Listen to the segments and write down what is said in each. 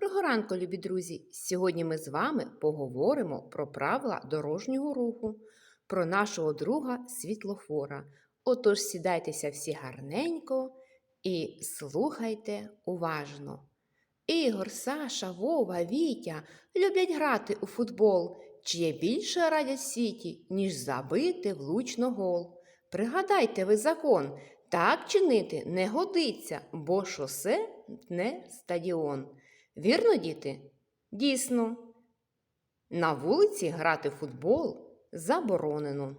Доброго ранку, любі друзі! Сьогодні ми з вами поговоримо про правила дорожнього руху, про нашого друга світлофора. Отож сідайтеся всі гарненько і слухайте уважно. Ігор, Саша, Вова, Вітя люблять грати у футбол, чи є більше радять світі, ніж забити влучно гол. Пригадайте ви закон, так чинити не годиться, бо шосе не стадіон. Вірно, діти? Дійсно. На вулиці грати в футбол заборонено.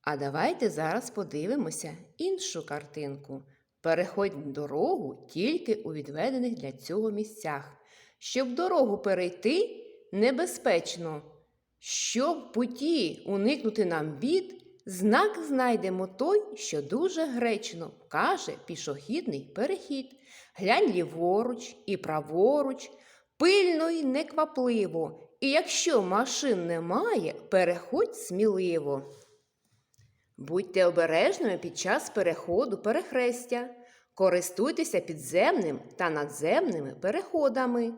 А давайте зараз подивимося іншу картинку. Переходь дорогу тільки у відведених для цього місцях. Щоб дорогу перейти небезпечно. Щоб путі уникнути нам бід, знак знайдемо той, що дуже гречно вкаже пішохідний перехід. Глянь ліворуч і праворуч, пильно й неквапливо, і якщо машин немає, переходь сміливо. Будьте обережними під час переходу перехрестя, користуйтеся підземним та надземними переходами.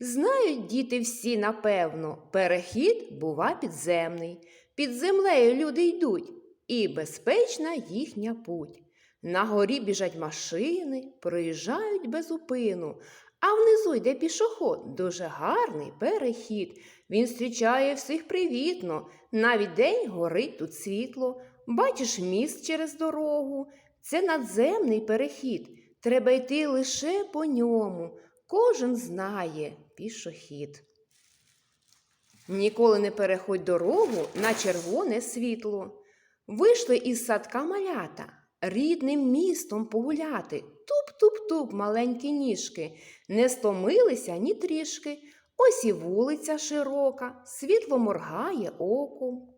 Знають діти всі, напевно, перехід бува підземний. Під землею люди йдуть, і безпечна їхня путь. На горі біжать машини, проїжджають без упину, а внизу йде пішоход, дуже гарний перехід. Він зустрічає всіх привітно. Навіть день горить тут світло. Бачиш міст через дорогу. Це надземний перехід. Треба йти лише по ньому. Кожен знає пішохід. Ніколи не переходь дорогу на червоне світло. Вийшли із садка малята, рідним містом погуляти. Туп-туп-туп маленькі ніжки, не стомилися ні трішки. Ось і вулиця широка, світло моргає оком.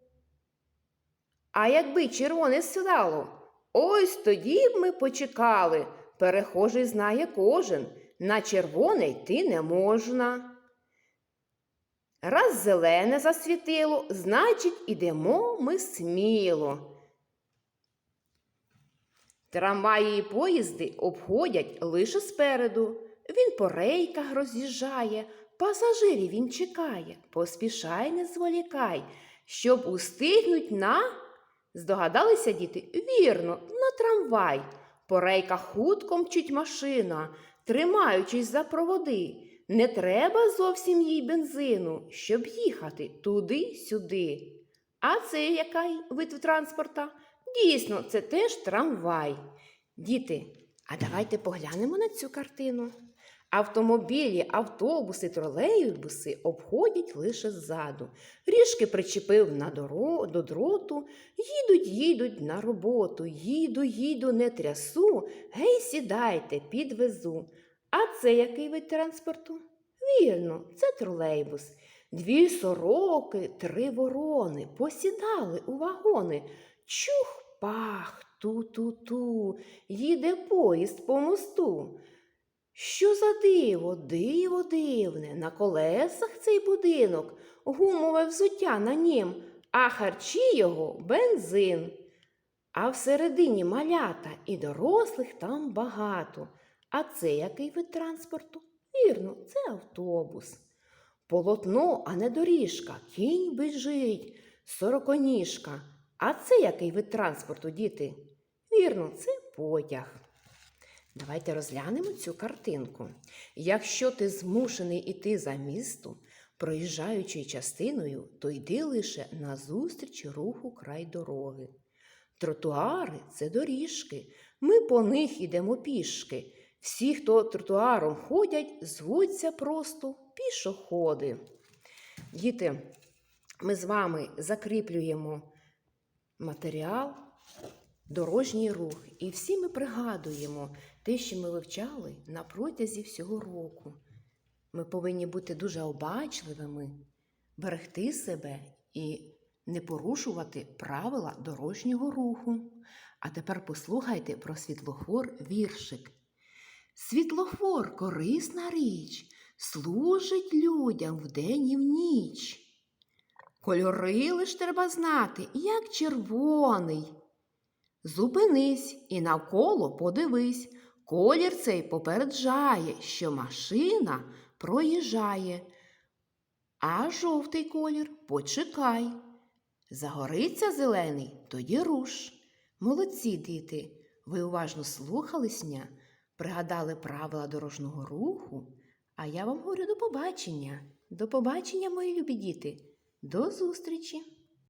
А якби червоне сідало, ось тоді б ми почекали. Перехожий знає кожен, на червоне йти не можна. Раз зелене засвітило, значить, ідемо ми сміло. Трамваї і поїзди обходять лише спереду. Він по рейках роз'їжджає, пасажирів він чекає, поспішай, не зволікай, щоб устигнуть на. Здогадалися діти? Вірно, на трамвай. По рейках хутко мчить машина, тримаючись за проводи. Не треба зовсім їй бензину, щоб їхати туди-сюди. А це який вид транспорта? Дійсно, це теж трамвай. Діти, а давайте поглянемо на цю картину. Автомобілі, автобуси, тролейбуси обходять лише ззаду. Ріжки причепив на доро... до дроту, їдуть, їдуть на роботу, їду, їду, не трясу, гей, сідайте, підвезу. А це який вид транспорту? Вірно, це тролейбус. Дві сороки, три ворони посідали у вагони. Чух пах, ту-ту-ту, їде поїзд по мосту. Що за диво, диво дивне, на колесах цей будинок, гумове взуття на нім, а харчі його бензин. А всередині малята і дорослих там багато. А це який вид транспорту? Вірно, це автобус. Полотно, а не доріжка, кінь біжить, сороконіжка. А це який вид транспорту, діти? Вірно, це потяг. Давайте розглянемо цю картинку. Якщо ти змушений іти за містом, проїжджаючи частиною, то йди лише назустріч руху край дороги. Тротуари це доріжки, ми по них ідемо пішки. Всі, хто тротуаром ходять, звуться просто пішоходи. Діти, ми з вами закріплюємо матеріал, дорожній рух. І всі ми пригадуємо те, що ми вивчали на протязі всього року. Ми повинні бути дуже обачливими, берегти себе і не порушувати правила дорожнього руху. А тепер послухайте про світлофор віршик. Світлофор корисна річ, служить людям вдень і в ніч. Кольори лиш треба знати, як червоний. Зупинись і навколо подивись, Колір цей попереджає, що машина проїжджає. А жовтий колір почекай. Загориться зелений, тоді руш. Молодці, діти, ви уважно слухали сня, пригадали правила дорожнього руху. А я вам говорю до побачення. До побачення, мої любі діти. До зустрічі!